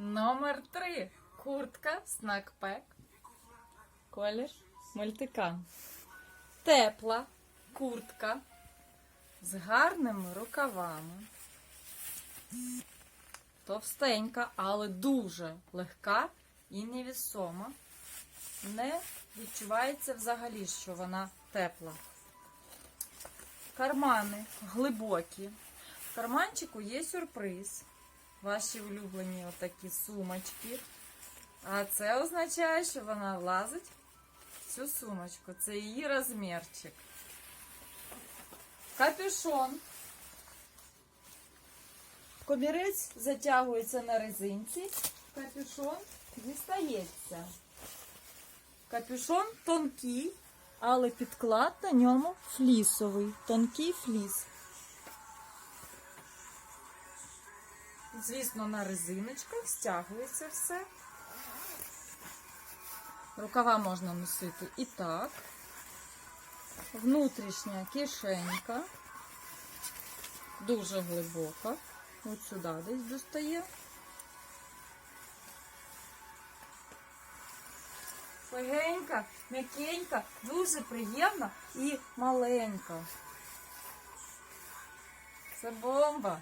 Номер три. Куртка снакпек. Колір мультикам. Тепла куртка з гарними рукавами. Товстенька, але дуже легка і невісома. Не відчувається взагалі, що вона тепла. Кармани глибокі. В карманчику є сюрприз. Ваші улюблені отакі сумочки. А це означає, що вона влазить в цю сумочку. Це її розмірчик. Капюшон. Комірець затягується на резинці. Капюшон дістається. Капюшон тонкий, але підклад на ньому флісовий. Тонкий фліс. Звісно, на резиночках стягується все. Рукава можна носити і так. Внутрішня кишенька. Дуже глибока. От сюди десь достає. Легенька, м'якенька, дуже приємна і маленька. Це бомба.